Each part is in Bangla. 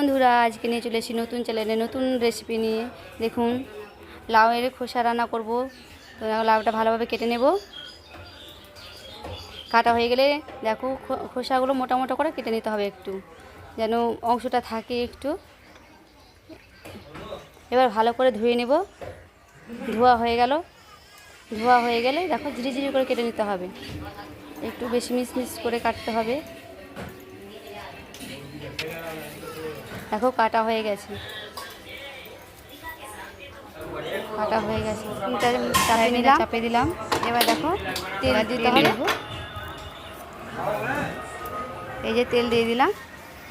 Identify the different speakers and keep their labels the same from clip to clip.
Speaker 1: বন্ধুরা, আজকে নিয়ে চলে এসেছি নতুন চ্যানেলে নতুন রেসিপি নিয়ে। দেখুন লাউ লাউয়ের খোসা রান্না করব। তো লাউটা ভালোভাবে কেটে নেব। কাটা হয়ে গেলে দেখো খোসাগুলো মোটা মোটা করে কেটে নিতে হবে একটু। যেন অংশটা থাকে একটু। এবার ভালো করে ধুয়ে নেব। ধোয়া হয়ে গেল। ধোয়া হয়ে গেলে দেখো, ঝিরি ঝিরি করে কেটে নিতে হবে। একটু বেশি মিস মিস করে কাটতে হবে। দেখো কাটা হয়ে গেছে। কাটা হয়ে গেছে। চাপে নিলাম। চাপে দিলাম। এবার দেখো তেল দিতে হবে। এই যে তেল দিয়ে দিলাম।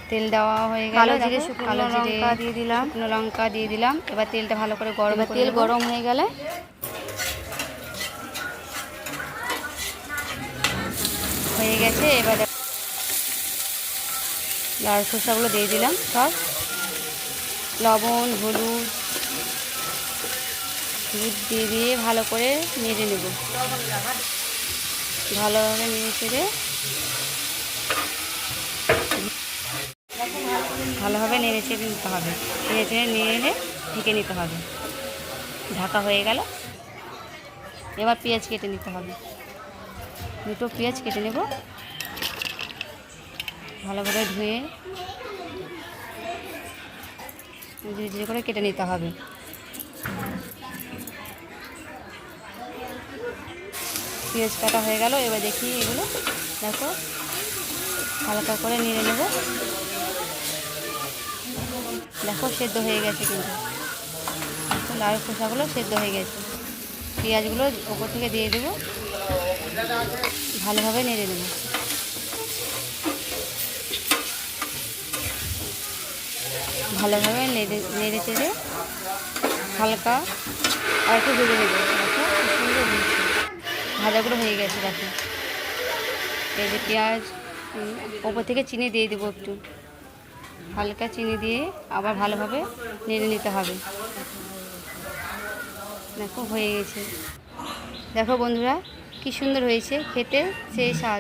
Speaker 1: তেল দেওয়া হয়ে গেল
Speaker 2: কালো জিরে, শুকনো লঙ্কা
Speaker 1: দিয়ে দিলাম। শুকনো লঙ্কা দিয়ে দিলাম। এবার তেলটা ভালো করে গরম তেল গরম হয়ে গেলে হয়ে গেছে এবারে লাল খোসাগুলো দিয়ে দিলাম সব। লবণ, হলুদ দুধ দিয়ে দিয়ে ভালো করে নেড়ে নেব। ভালোভাবে নেড়ে চেড়ে। ভালোভাবে নেড়ে চেড়ে নিতে হবে। নেড়ে চেড়ে নিয়ে এলে ঢেকে নিতে হবে। ঢাকা হয়ে গেল। এবার পেঁয়াজ কেটে নিতে হবে। দুটো পেঁয়াজ কেটে নেব। ভালো করে ধুয়ে ধীরে ধীরে করে কেটে নিতে হবে। পেঁয়াজ কাটা হয়ে গেল, এবার দেখি এগুলো, দেখো, হালকা করে নিয়ে নেব। দেখো, সেদ্ধ হয়ে গেছে কিন্তু। লাউ খোসাগুলো সেদ্ধ হয়ে গেছে। পেঁয়াজগুলো ওপর থেকে দিয়ে দেবো। ভালোভাবে নেড়ে নেব। ভালোভাবে নেড়ে নেড়ে চেড়ে হালকা আর একটু ভেজে নেব ভাজাগুলো হয়ে গেছে, দেখো। এই যে পেঁয়াজ ওপর থেকে চিনি দিয়ে দেবো একটু। হালকা চিনি দিয়ে আবার ভালোভাবে নেড়ে নিতে হবে। দেখো, হয়ে গেছে। দেখো, বন্ধুরা, কি সুন্দর হয়েছে। খেতে সেই স্বাদ।